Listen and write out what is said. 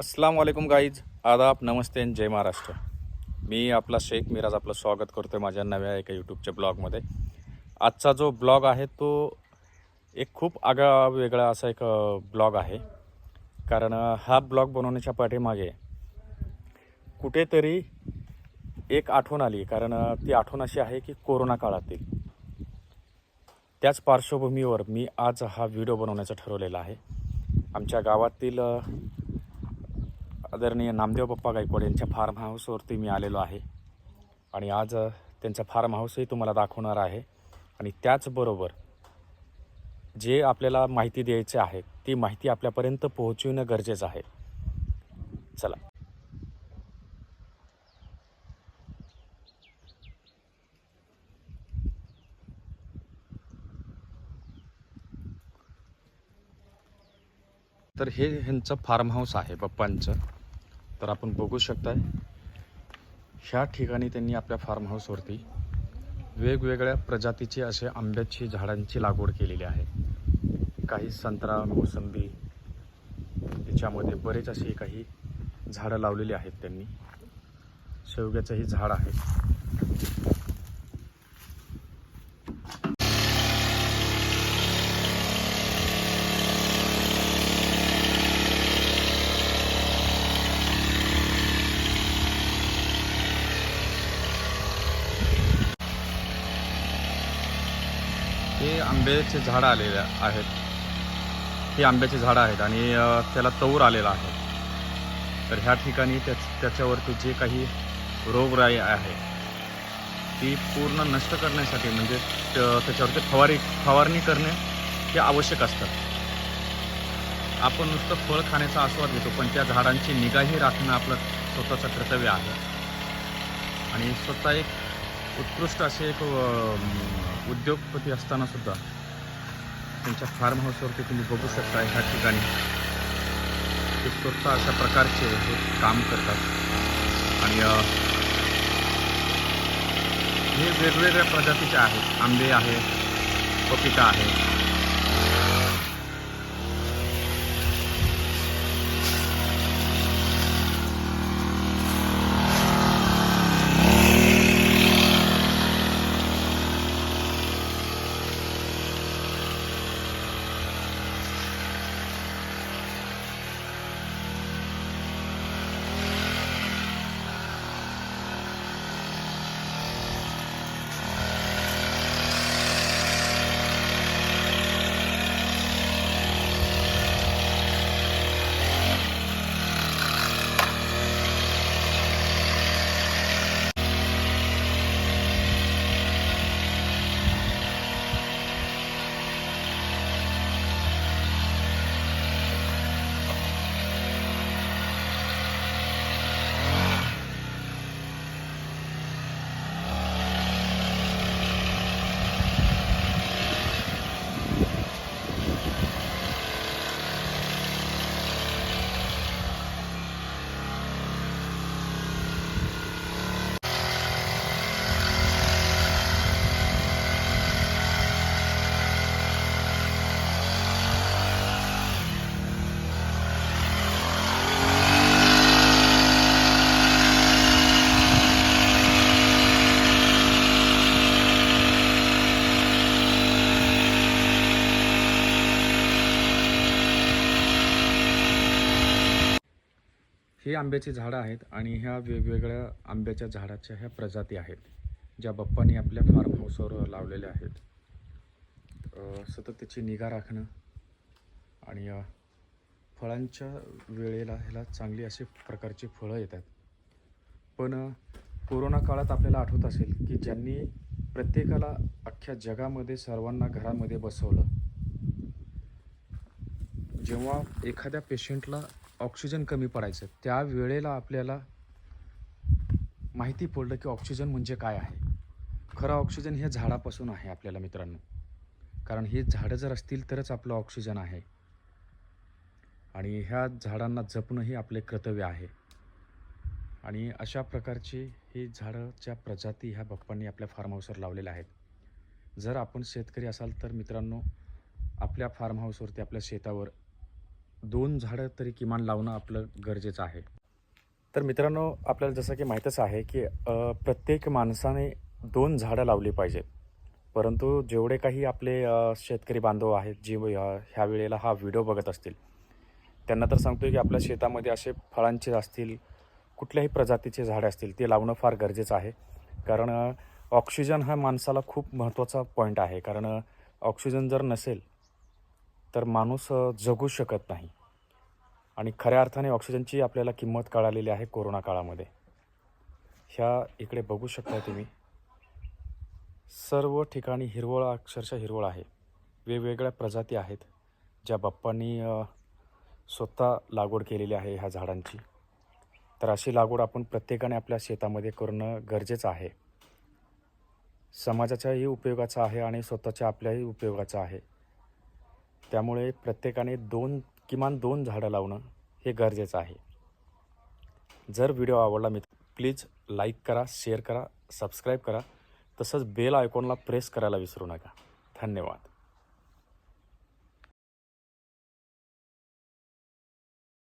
अस्सलाम वालेकुम गाईज आदाब नमस्ते जय महाराष्ट्र. मी आपला शेख मिराज आपलं स्वागत करतो आहे माझ्या नव्या एका यूट्यूबच्या ब्लॉगमध्ये आजचा जो ब्लॉग आहे तो एक खूप आगळा वेगळा असा एक ब्लॉग आहे. कारण हा ब्लॉग बनवण्याच्या पाठीमागे कुठेतरी एक आठवण आली. कारण ती आठवण अशी आहे की कोरोना काळातील. त्याच पार्श्वभूमीवर मी आज हा व्हिडिओ बनवण्याचं ठरवलेला आहे. आमच्या गावातील आदरणीय नामदेव पप्पा गायकवाड यांच्या फार्म हाऊसवरती मी आलेलो आहे. आणि आज त्यांचा फार्म हाऊसही तुम्हाला दाखवणार आहे. आणि त्याचबरोबर जे आपल्याला माहिती द्यायचे आहे ती माहिती आपल्यापर्यंत पोहोचविणं गरजेचं आहे. चला. तर हे ह्यांचं फार्म हाऊस आहे पप्पांचं. तर आपण बघू शकताय ह्या ठिकाणी त्यांनी आपल्या फार्म हाऊसवरती वेगवेगळ्या प्रजातीचे असे आंब्याची झाडांची लागवड केलेली आहे. काही संत्रा मोसंबी त्याच्यामध्ये बरेच असे काही झाडं लावलेली आहेत त्यांनी. शेवग्याचंही झाड आहे. हे आंब्याचे झाडं आलेले आहेत. ही आंब्याची झाडं आहेत आणि त्याला तौर आलेला आहे. तर ह्या ठिकाणी त्या त्याच्यावरती जे काही रोगराई आहे ती पूर्ण नष्ट करण्यासाठी म्हणजे त्याच्यावरती फवारी फवारणी करणे हे आवश्यक असतं. आपण नुसतं फळ खाण्याचा आस्वाद घेतो पण त्या झाडांची निगाही राखणं आपलं स्वतःचं कर्तव्य आहे. आणि स्वतः एक उत्कृष्ट असे एक उद्योगपती असताना सुद्धा त्यांच्या फार्म हाऊसवरती तुम्ही बघू शकता ह्या ठिकाणी ते स्वतः अशा प्रकारचे हे काम करतात. आणि हे वेगवेगळ्या प्रजातीचे आहेत. आंबे आहे पपिता आहे ही आंब्याची झाडं आहेत आणि ह्या वेगवेगळ्या आंब्याच्या झाडाच्या ह्या प्रजाती आहेत ज्या बाप्पांनी आपल्या फार्म हाऊसवर लावलेल्या आहेत. सतत त्याची निगा राखणं आणि फळांच्या वेळेला ह्याला चांगली अशी प्रकारची फळं येतात. पण कोरोना काळात आपल्याला आठवत असेल की ज्यांनी प्रत्येकाला अख्ख्या जगामध्ये सर्वांना घरामध्ये बसवलं जेव्हा एखाद्या पेशंटला ऑक्सिजन कमी पडायचं त्या वेळेला आपल्याला माहिती पडलं की ऑक्सिजन म्हणजे काय आहे. खरं ऑक्सिजन हे झाडापासून आहे आपल्याला मित्रांनो. कारण ही झाडं जर असतील तरच आपलं ऑक्सिजन आहे. आणि ह्या झाडांना जपणंही आपले कर्तव्य आहे. आणि अशा प्रकारची ही झाडाच्या प्रजाती ह्या बाप्पांनी आपल्या फार्म हाऊसवर लावलेल्या आहेत. जर आपण शेतकरी असाल तर मित्रांनो आपल्या फार्म हाऊसवरती आपल्या शेतावर दोन झाडं तरी किमान लावणं आपलं गरजेचं आहे. तर मित्रांनो आपल्याला जसं की माहीतच आहे की प्रत्येक माणसाने दोन झाडं लावली पाहिजेत. परंतु जेवढे काही आपले शेतकरी बांधव आहेत जे ह्या वेळेला हा व्हिडिओ बघत असतील त्यांना तर सांगतोय की आपल्या शेतामध्ये असे फळांचे असतील कुठल्याही प्रजातीचे झाडे असतील ते लावणं फार गरजेचं आहे. कारण ऑक्सिजन हा माणसाला खूप महत्त्वाचा पॉईंट आहे. कारण ऑक्सिजन जर नसेल तर माणूस जगू शकत नाही. आणि खऱ्या अर्थाने ऑक्सिजनची आपल्याला किंमत कळालेली आहे कोरोना काळामध्ये. ह्या इकडे बघू शकता तुम्ही. सर्व ठिकाणी हिरवळ अक्षरशः हिरवळ आहे. वेगवेगळ्या प्रजाती आहेत ज्या बाप्पांनी स्वतः लागवड केलेली आहे ह्या झाडांची. तर अशी लागवड आपण प्रत्येकाने आपल्या शेतामध्ये करणं गरजेचं आहे. समाजाच्याही उपयोगाचं आहे आणि स्वतःच्या आपल्याही उपयोगाचं आहे. त्यामुळे प्रत्येकाने दोन किमान दोन झाडं लावणं हे गरजेचं आहे. जर व्हिडिओ आवडला मित्र प्लीज लाईक करा शेअर करा सबस्क्राईब करा. तसंच बेल आयकॉनला प्रेस करायला विसरू नका. धन्यवाद.